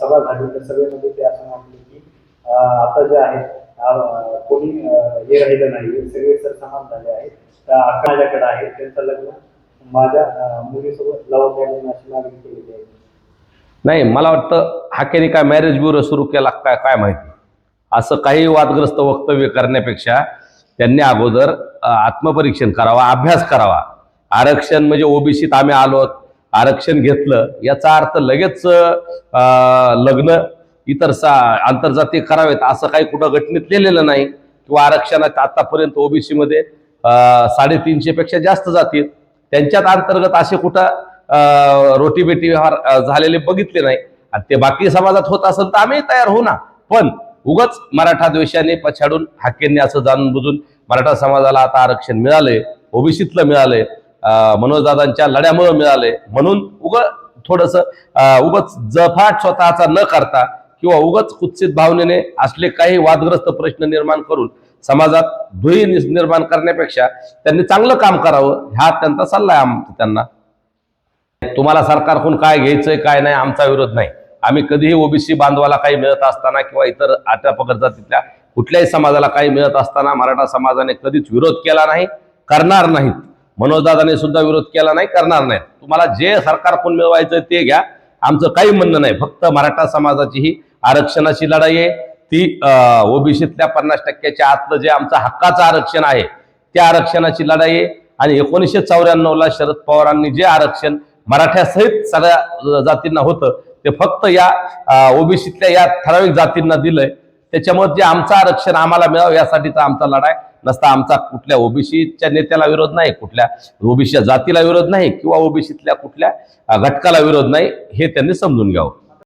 सभा झाली त्या सभेमध्ये ते असं म्हटले की आता जे आहे कोणी हे राहिलं नाही सगळे सर समान झाले आहेत. तर अक्का माझ्याकडे आहे त्यांचं लग्न माझ्या मुलीसोबत लावून द्या अशी मागणी केलेली आहे. नाही मला वाटतं हाकेने काय मॅरेज ब्युरो सुरू केला काय काय माहिती. असं काही वादग्रस्त वक्तव्य करण्यापेक्षा त्यांनी अगोदर आत्मपरीक्षण करावा अभ्यास करावा. आरक्षण म्हणजे ओबीसीत आम्ही आलो आरक्षण घेतलं याचा अर्थ लगेच लग्न इतर सा आंतरजातीय करावेत असं काही कुठं घटनेत लिहिलेलं नाही. किंवा आरक्षणात आतापर्यंत ओबीसीमध्ये साडेतीनशे पेक्षा जास्त जातील त्यांच्यात अंतर्गत असे कुठं रोटीबेटी व्यवहार झालेले बघितले नाही. आणि ते बाकी समाजात होत असेल तर आम्ही तयार होऊ ना. पण उगच मराठा द्वेषाने पछाडून हाकेंनी असं जाणून बुजून मराठा समाजाला आता आरक्षण मिळालंय ओबीसीतलं मिळालंय. मनोजदादांच्या लढ्यामुळे मिळाले. म्हणून उग थोडस उगच जफाट स्वतःचा न करता किंवा उगच कुत्सित भावनेने असले काही वादग्रस्त प्रश्न निर्माण करून समाजात धुई निर्माण करण्यापेक्षा त्यांनी चांगलं काम करावं हा त्यांचा सल्ला आहे आमचा त्यांना. तुम्हाला सरकारकडून काय घ्यायचंय काय नाही आमचा विरोध नाही. आम्ही कधीही ओबीसी बांधवाला काही मिळत असताना किंवा इतर आट्या जातीतल्या कुठल्याही समाजाला काही मिळत असताना मराठा समाजाने कधीच विरोध केला नाही करणार नाहीत. मनोजदादाने सुद्धा विरोध केला नाही करणार नाही. तुम्हाला जे सरकार पण मिळवायचं ते घ्या. आमचं काही म्हणणं नाही. फक्त मराठा समाजाची ही आरक्षणाची लढाई आहे. ती ओबीसीतल्या पन्नास टक्क्याच्या आतलं जे आमचं हक्काचं आरक्षण आहे त्या आरक्षणाची लढाई आहे. आणि एकोणीसशे चौऱ्याण्णवला शरद पवारांनी जे आरक्षण मराठ्यासहित सगळ्या जातींना होतं ते फक्त या ओबीसीतल्या या ठराविक जातींना दिलंय. त्याच्यामुळे जे आमचं आरक्षण आम्हाला मिळावं यासाठीचा आमचा लढा आहे नसता. आमचा कुठल्या ओबीसीच्या नेत्याला विरोध नाही कुठल्या ओबीसीच्या जातीला विरोध नाही किंवा ओबीसीतल्या कुठल्या घटकाला विरोध नाही हे त्यांनी समजून घ्यावं.